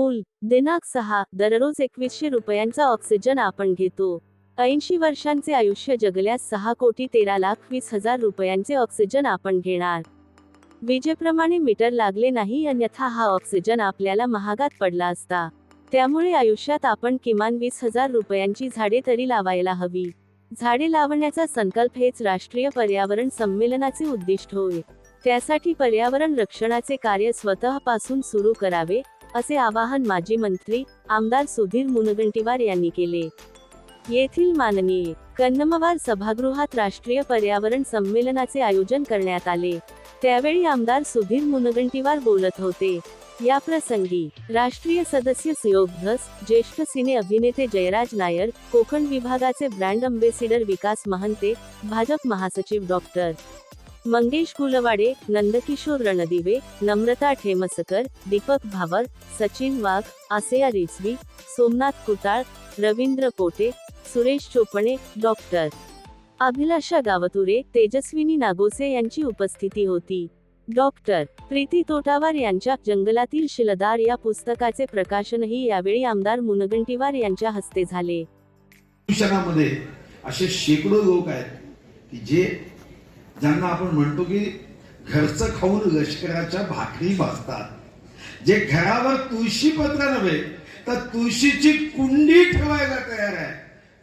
मूल दिनांक सहा दररोज एकवीसशे रुपयांचा ऑक्सिजन आपण घेतो. ऐंशी वर्षांचे आयुष्य जगल्यास सहा कोटी तेरा लाख वीस हजार रुपयांचे ऑक्सिजन आपण घेणार. विजेप्रमाणे मीटर लागले नाही अन्यथा हा ऑक्सिजन आपल्याला महागात पडला असता. त्यामुळे आयुष्यात आपण किमान वीस हजार रुपयांची झाडे तरी लावायला हवी. झाडे लावण्याचा संकल्प हेच राष्ट्रीय पर्यावरण संमेलनाचे उद्दिष्ट होय. त्यासाठी पर्यावरण रक्षणाचे कार्य स्वतःपासून सुरू करावे असे आवाहन माजी मंत्री आमदार सुधीर मुनगंटीवार यांनी केले. येथील माननीय कन्नमवार सभागृहात राष्ट्रीय पर्यावरण संमेलनाचे आयोजन करण्यात आले. त्यावेळी आमदार सुधीर मुनगंटीवार बोलत होते. या प्रसंगी राष्ट्रीय सदस्य सुयोग ज्येष्ठ सिने अभिनेते जयराज नायर कोकण विभागाचे ब्रँड अम्बेसिडर विकास महंते भाजप महासचिव डॉक्टर मंगेश गुलवाडे नंदकिशोर रणदिवे नम्रता ठेमसकर दीपक भावर सचिन वाघ आसेया रिझवी सोमनाथ कुटाळ रवींद्र पोटे सुरेश चोपणे डॉक्टर. अभिलाषा गावतुरे तेजस्विनी नागोसे यांची उपस्थिती होती. डॉक्टर. प्रीती तोटावार यांच्या जंगलातील शिलदार या पुस्तकाचे प्रकाशनही यावेळी आमदार मुनगंटीवार यांच्या हस्ते झाले. असे शेकडो लोक आहेत की जे ज्यांना आपण म्हणतो की घरचं खाऊन लष्कराच्या भाकरी भाजतात जे घरावर तुळशी पत्र नव्हे तर तुळशीची कुंडी ठेवायला तयार आहे.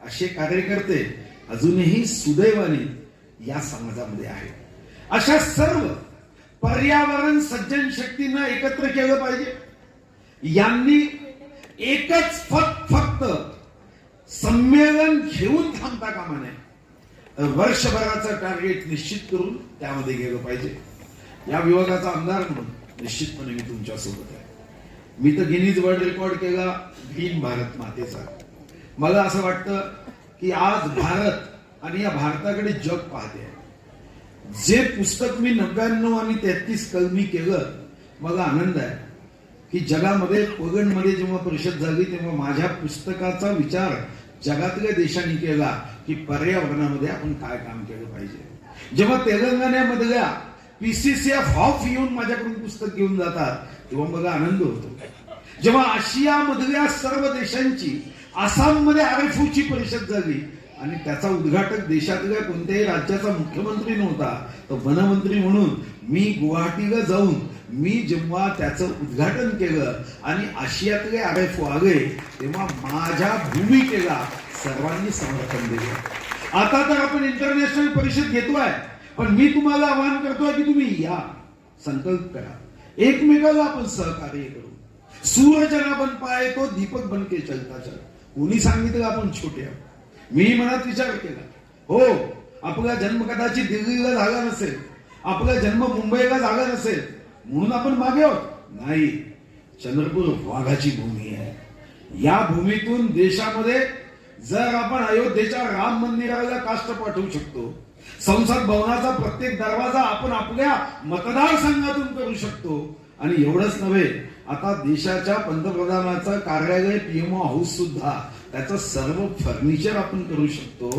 असे कार्यकर्ते अजूनही सुदैवाने या समाजामध्ये आहेत अशा सर्व पर्यावरण सज्जन शक्तींना एकत्र केलं पाहिजे. यांनी एकच फक्त फक्त संमेलन घेऊन थांबता कामा नये. वर्षभराचा टार्गेट निश्चित करून त्यामध्ये गेलं पाहिजे. या विभागाचा आमदार म्हणून निश्चितपणे मी तुमच्यासोबत आहे. मी तर गिनीज वर्ल्ड रेकॉर्ड केला भीम भारत मातेचा. मला असं वाटतं की आज भारत आणि या भारताकडे जग पाहते. आहे. जे पुस्तक मी नव्याण्णव आणि तेहतीस कलमी केलं मला आनंद आहे की जगामध्ये पगणमध्ये जेव्हा परिषद झाली तेव्हा माझ्या पुस्तकाचा विचार जगातल्या देशांनी केला की पर्यावरणामध्ये आपण काय काम केलं पाहिजे. जेव्हा तेलंगणामधल्या पीसीसीएफ हॉफ येऊन माझ्याकडून पुस्तक घेऊन जातात तेव्हा मला आनंद होतो. जेव्हा आशियामधल्या सर्व देशांची आसाममध्ये आरएफओची परिषद झाली आणि त्याचा उद्घाटक देशातल्या कोणत्याही राज्याचा मुख्यमंत्री नव्हता तर वनमंत्री म्हणून मी गुवाहाटीला जाऊन मी जेव्हा त्याचं उद्घाटन केलं आणि आशियातले आरे आले तेव्हा माझ्या भूमिकेला सर्वांनी समर्थन दिलं. आता तर आपण इंटरनॅशनल परिषद घेतोय पण मी तुम्हाला आवाहन करतोय की तुम्ही या. संकल्प करा. एकमेकाला आपण सहकार्य करू. सूरज ना बन पाय तो दीपक बनके चलता चल. कोणी सांगितलं आपण छोटे आहोत? मी मनात विचार केला. हो आपला जन्म कदाचित दिल्लीला झाला नसेल. आपला जन्म मुंबईला झाला नसेल. म्हणून आपण मागे आहोत. नाही चंद्रपूर वाघाची भूमी आहे. या भूमीतून देशामध्ये जर आपण अयोध्येच्या राम मंदिराला काष्ट पाठवू शकतो संसद भवनाचा प्रत्येक दरवाजा आपण आपल्या मतदारसंघातून करू शकतो आणि एवढंच नव्हे आता देशाच्या पंतप्रधानाचा कार्यालय पीएमओ हाऊस सुद्धा त्याचं सर्व फर्निचर आपण करू शकतो.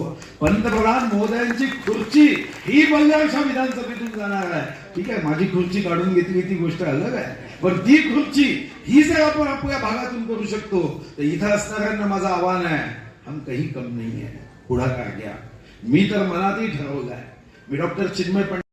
पंतप्रधान महोदयांची खुर्ची ही बंगालच्या विधानसभेतून जाणार आहे. ठीक आहे माझी खुर्ची काढून घेतली ती गोष्ट अलग आहे. पण ती खुर्ची ही जर आपण आपल्या भागातून करू शकतो तर इथं असणाऱ्यांना माझं आव्हान आहे. हम काही कम नाही आहे. पुढाकार घ्या. मी तर मनातही ठरवलं आहे मी डॉक्टर चिन्मय पंडित